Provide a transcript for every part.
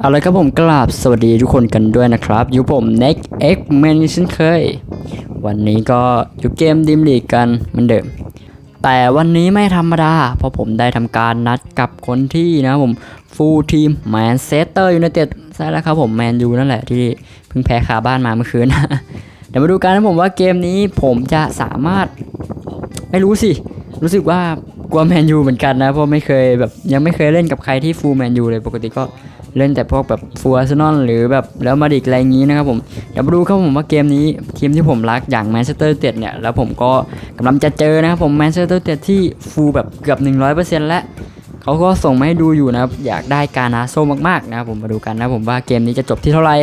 เอาเลยครับผมกราบสวัสดีทุกคนกันด้วยนะครับ อยู่ผม Nex X Man เช่นเคย วันนี้ก็อยู่เกมดิมลีกกันเหมือนเดิม แต่วันนี้ไม่ธรรมดา เพราะผมได้ทำการนัดกับคนที่นะผมฟูลทีมแมนเชสเตอร์ยูไนเต็ดใช่แล้วครับผมแมนยูนั่นแหละที่เพิ่งแพ้คาบ้านมาเมื่อคืนเดี๋ยวมาดูกันนะผมว่าเกมนี้ผมจะสามารถไม่รู้สิ รู้สึกว่ากลัวแมนยูเหมือนกันนะ เพราะไม่เคยแบบยังไม่เคยเล่นกับใครที่ฟูลแมนยูเลยปกติก็ เล่นแต่พวกแบบฟัวซนอนหรือแบบแล้วมาดิกอะไรงนี้นะครับผมเดี๋ยวมาดูครับผมว่าเกมนี้ทีมที่ผมรักอย่างแมนเชสเตอร์เต็ดเนี่ยแล้วผมก็กำลังจะเจอนะครับผมแมนเชสเตอร์เต็ดที่ฟูลแบบเกือบ 100%แล้วเขาก็ส่งมาให้ดูอยู่นะครับอยากได้การนาโซมากๆนะครับผมมาดูกันนะผมว่าเกมนี้จะจบที่เท่าไหร่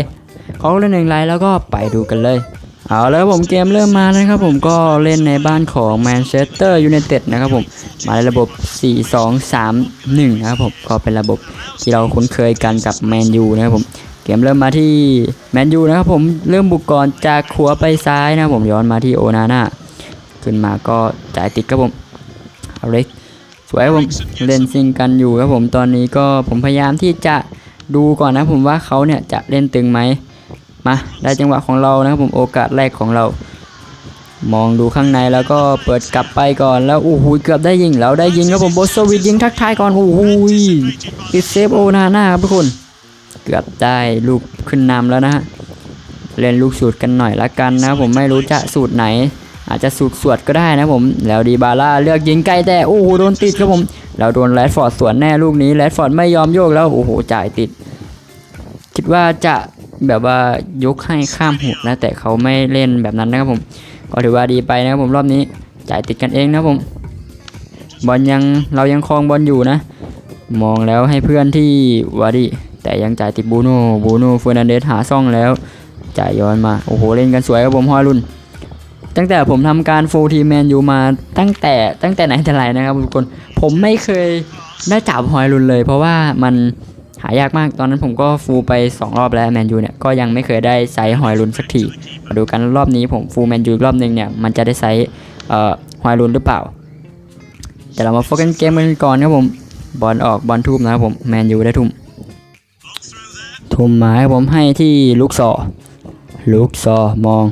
เขาเล่นหนึ่งไลน์แล้วก็ไปดูกันเลย เอาแล้วผมเกมเริ่มมานะครับผมก็เล่นในบ้านของแมนเชสเตอร์ยูไนเต็ดนะครับผมมาในระบบ 4-2-3-1 นะครับผมก็เป็นระบบที่เราคุ้นเคยกันกับแมนยูนะครับผมเกมเริ่มมาที่แมนยูนะครับผมเริ่มบุกก่อนจากขวาไปซ้ายนะครับผมย้อนมาที่โอนาน่าขึ้นมาก็จ่ายติดครับผมเอาเล็กสวยครับผมเล่นซิงกันอยู่ครับผมตอนนี้ก็ผมพยายามที่จะดูก่อนนะผมว่าเขาเนี่ยจะเล่นตึงไหม มาได้จังหวะของเรานะครับผมโอกาสแรกของเรา มองดูข้างในแล้วก็เปิดกลับไปก่อนแล้วโอ้โหเกือบได้ยิงแล้วได้ยิงครับผมโบสวิดยิงทักทายก่อนโอ้โหปิดเซฟโอนาหน่าครับทุกคน เกือบได้ลูกขึ้นนำแล้วนะฮะเล่นลูกสูตรกันหน่อยละกันนะครับผมไม่รู้จะสูตรไหน อาจจะสูตรสวดก็ได้นะผม แล้วดีบาร่าเลือกยิงไกลแต่โอ้โหโดนติดครับผม เราโดนแรดฟอร์ดสวนแน่ลูกนี้แรดฟอร์ดไม่ยอมโยกแล้วโอ้โหจ่ายติด คิดว่าจะ แบบว่ายกให้ข้ามหุบนะ แต่เขาไม่เล่นแบบนั้นนะครับผม ก็ถือว่าดีไปนะครับผมรอบนี้จ่ายติดกันเองนะครับผม บอลยังเรายังครองบอลอยู่นะ มองแล้วให้เพื่อนที่วาดีแต่ยังจ่ายติดบูโน่บูโน่เฟอร์นันเดสหาซ่องแล้ว จ่ายย้อนมา โอ้โห เล่นกันสวยครับผมฮอยลุนตั้งแต่ผมทำการฟูลทีแมนยูมาตั้งแต่ตั้งแต่ไหนแต่ไรนะครับทุกคน ผมไม่เคยได้จับฮอยลุนเลย เพราะว่ามัน หายากมากตอนนั้นผมก็ฟูลไป 2 รอบแล้วแมนยูเนี่ยก็ยังไม่เคยได้ไซส์ฮอยลุนสักทีมาดูกันรอบนี้ผมฟูลแมนยูรอบหนึงเนี่ยมันจะได้ไซส์เอ่อฮอยลุนหรือเปล่าแต่เรามาโฟกัสเกมกันก่อนครับผมบอลออกบอลทุ่มนะครับผมแมนยูได้ทุ่มทุ่มหมาให้ผมให้ที่ลูกซอลูกซอมอง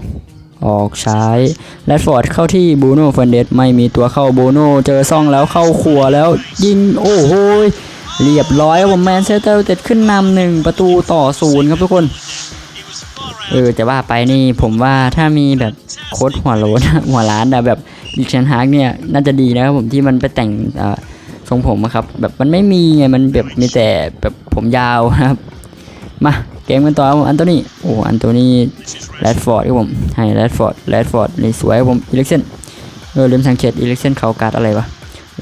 ออกซ้ายแรดฟอร์ดเข้าที่บูโน่เฟนเดสไม่มีตัวเข้าบูโน่เจอซ่องแล้วเข้าขัวแล้วยิงโอ้โห เรียบร้อยครับผมแมนเชสเตอร์ยูไนเต็ดขึ้นนำหนึ่งประตูต่อศูนย์ครับทุกคน เออจะว่าไปนี่ผมว่าถ้ามีแบบโค้ดหัวโลนหัวล้านอะแบบดิชันฮาร์กเนี่ยน่าจะดีนะครับผมที่มันไปแต่งอ่อทรงผมครับ แบบมันไม่มีไงมันแบบมีแต่แบบผมยาวนะครับ มาเกมกันต่อครับผมอันโตนี่โอ้อันโตนี่แรดฟอร์ดครับผมให้แรดฟอร์ดแรดฟอร์ดนี่สวยครับผมอิเล็กเซนเออลืมสังเกตอิเล็กเซนเขาการ์ดอะไรวะ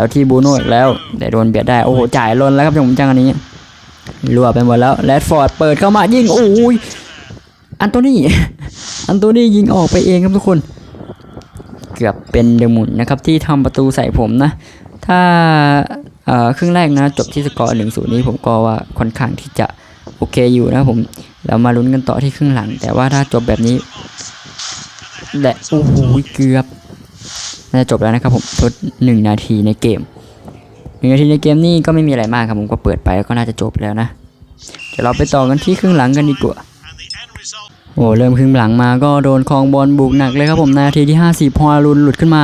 แล้วที่บูโน่อีกแล้วแต่โดนเบียดได้โอ้โหจ่ายล้นแล้วครับผมจังอันนี้รัวไปหมดแล้วแรดฟอร์ดเปิดเข้ามายิงโอ้ยอันโตนี่อันโตนี่ยิงออกไปเองครับทุกคน เกือบเป็นเดมุนนะครับที่ทำประตูใส่ผมนะ ถ้าเออครึ่งแรกนะจบที่สกอร์หนึ่งศูนย์นี้ผมก็ว่าค่อนข้างที่จะโอเคอยู่นะผมแล้วมาลุ้นกันต่อที่ครึ่งหลัง แต่ว่าถ้าจบแบบนี้และโอ้โหเกือบ น่าจะจบแล้วนะครับผมทดหนึ่งนาทีในเกมหนึ่งนาทีในเกมนี่ก็ไม่มีอะไรมากครับผมก็เปิดไปแล้วก็น่าจะจบแล้วนะเดี๋ยวเราไปต่อกันที่ครึ่งหลังกันดีกว่าโอ้เริ่มครึ่งหลังมาก็โดนคลองบอลบุกหนักเลยครับผมนาทีที่ 50พอลุนหลุดขึ้นมา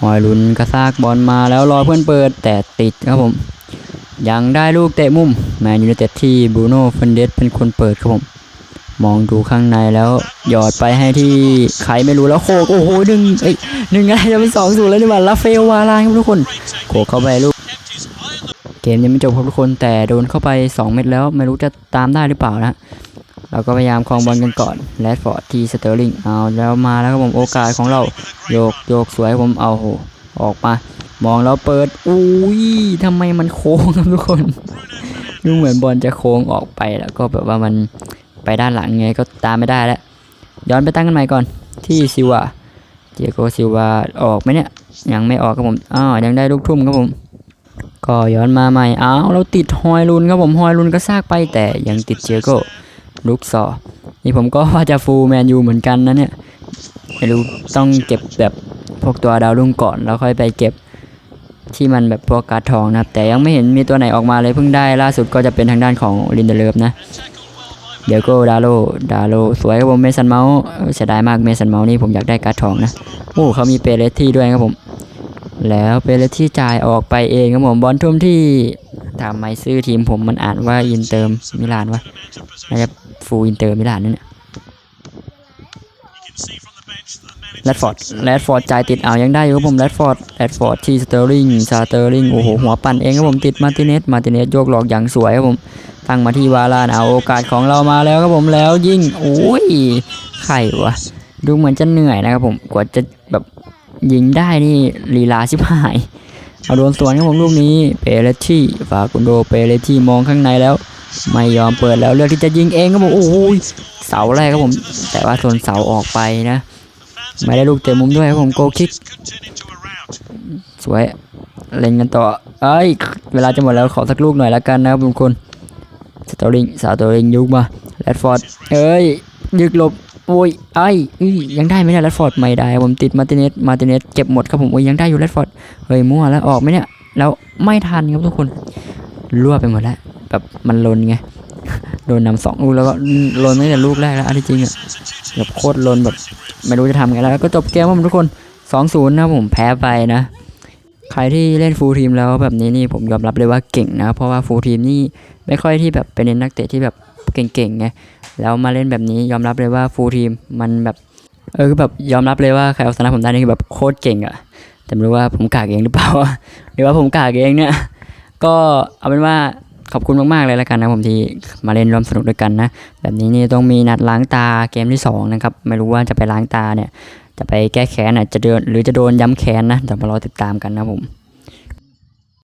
ฮอยลุนกระซากบอลมาแล้วรอเพื่อนเปิดแต่ติดครับผม ยังได้ลูกเตะมุมแมนยูไนเต็ดที่บูโน่เฟนเดสเป็นคนเปิดครับผม มองดูข้างในแล้วหยอดไปให้ที่ใครไม่รู้แล้วโคกโอ้โหหนึ่งเอ้ยหนึ่งอะไรจะเป็นสองศูนย์แล้วนี่หว่าลาเฟลวาลานครับทุกคนโขกเข้าไปลูกเกมยังไม่จบครับทุกคนแต่โดนเข้าไป 2 เม็ดแล้วไม่รู้จะตามได้หรือเปล่านะเราก็พยายามครองบอลกันก่อนแรดฟอร์ดที่สเตอร์ลิงเอาแล้วมาแล้วครับผมโอกาสของเราโยกโยกสวยผมเอาโหออกมามองแล้วเปิดอุ้ยทำไมมันโค้งครับทุกคนดูเหมือนบอลจะโค้งออกไปแล้วก็แบบว่ามัน ไปด้านหลังไงก็ตามไม่ได้แล้วย้อนไปตั้งกันใหม่ก่อนที่ซิวาเจโกซิวาออกไหมเนี่ยยังไม่ออกครับผมอ้าวยังได้ลูกทุ่มครับผม ก็ย้อนมาใหม่อ้าวเราติดฮอยลุนครับผมฮอยลุนก็ซากไปแต่ยังติดเจโกลูกซอนี่ผมก็ว่าจะฟูลแมนยูเหมือนกันนะเนี่ยไม่รู้ต้องเก็บแบบพวกตัวดาวรุ่งก่อนแล้วค่อยไปเก็บที่มันแบบพวกการ์ดทองนะแต่ยังไม่เห็นมีตัวไหนออกมาเลยเพิ่งได้ล่าสุดก็จะเป็นทางด้านของลินเดเลฟนะ เดี๋ยวก็ดาโลดาโลสวยครับผมเมสันเมาส์เออเสียดายมากเมสันเมาส์นี่ผมอยากได้การ์ดทองนะโอ้เขามีเปเรตที่ด้วยครับผม แล้วเปเรตที่จ่ายออกไปเองครับผมบอลทุ่มที่ทำไมซื้อทีมผมมันอ่านว่าอินเตอร์มิลานวะน่าจะฟูอินเตอร์มิลานนั่นแหละ แรดฟอร์ดแรดฟอร์ดจ่ายติดเอาวยังได้อยู่ครับผมแรดฟอร์ดแรดฟอร์ดที่สเตอร์ลิงสเตอร์ลิงโอ้โหหัวปั่นเองครับผมติดมาติเนสมาติเนสโยกหลอกอย่างสวยครับผมตั้งมาที่วาลานเอาโอกาสของเรามาแล้วครับผมแล้วยิงโอ้ยไข่วะดูเหมือนจะเหนื่อยนะครับผมกว่าจะแบบยิงได้นี่ลีลาชิบหายเอาโดนสวนครับผมลูกนี้เปเรตที่ฟากุนโดเปเรตที่มองข้างในแล้ว ไม่ยอมเปิดแล้วเลือกที่จะยิงเองครับผมโอ้โหเสาแรกครับผม แต่ว่าส่วนเสาออกไปนะ ไม่ได้ลูกเตะมุมด้วยครับผมโกคิก สวย เล่นกันต่อ เอ้ย เวลาจะหมดแล้วขอสักลูกหน่อยละกันนะครับทุกคนสตอริงสาตอริงยุกมาแรดฟอร์ด เอ้ย ยึกหลบ โอ้ย ไอ้ยยังได้ไหมเนี่ยแรดฟอร์ดไม่ได้ ผมติดมาติเนสมาติเนสเก็บหมดครับผม โอ้ยยังได้อยู่แรดฟอร์ด เฮ้ยมั่วแล้วออกไหมเนี่ย แล้วไม่ทันครับทุกคนรั่วไปหมดแล้ว แบบมันลนไง โดนนำสองลูกแล้วก็ลนตั้งแต่ลูกแรกแล้วอันที่จริงอะแบบโคตรลนแบบไม่รู้จะทำไงแล้วก็จบเกมครับผมทุกคน2-0นะครับผมแพ้ไปนะ ใครที่เล่นฟูลทีมแล้วแบบนี้นี่ผมยอมรับเลยว่าเก่งนะ เพราะว่าฟูลทีมนี่ไม่ค่อยที่แบบเป็นนักเตะที่แบบเก่งๆไงแล้วมาเล่นแบบนี้ยอมรับเลยว่าฟูลทีมมันแบบเออแบบยอมรับเลยว่าใครเอาชนะผมได้นี่แบบโคตรเก่งอะแต่ไม่รู้ว่าผมกากเองหรือเปล่าหรือว่าผมกากเองเนี่ย ก็เอาเป็นว่า ขอบคุณมากๆเลยแล้วกันนะผมที่มาเล่นร่วมสนุกด้วยกันนะ แบบนี้นี่ต้องมีนัดล้างตาเกมที่สองนะครับไม่รู้ว่าจะไปล้างตาเนี่ยจะไปแก้แค้นอะจะเดินหรือจะโดนย้ำแค้นนะเดี๋ยวมารอติดตามกันนะผม